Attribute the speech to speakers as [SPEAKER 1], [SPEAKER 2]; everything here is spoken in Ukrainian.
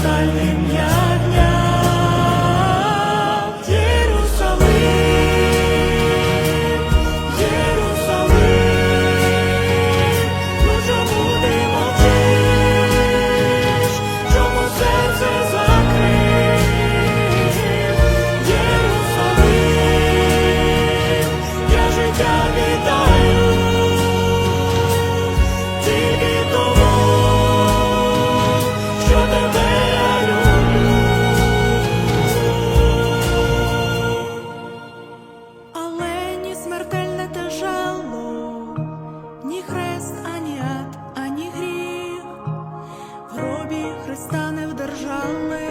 [SPEAKER 1] хрустальним ягням. Єрусалим, Єрусалим, ну чому ти мовчиш, чому серце закрив? Єрусалим, я життя віддав. ні хрест, ані ад, ані гріх, в гробі Христа не вдержали.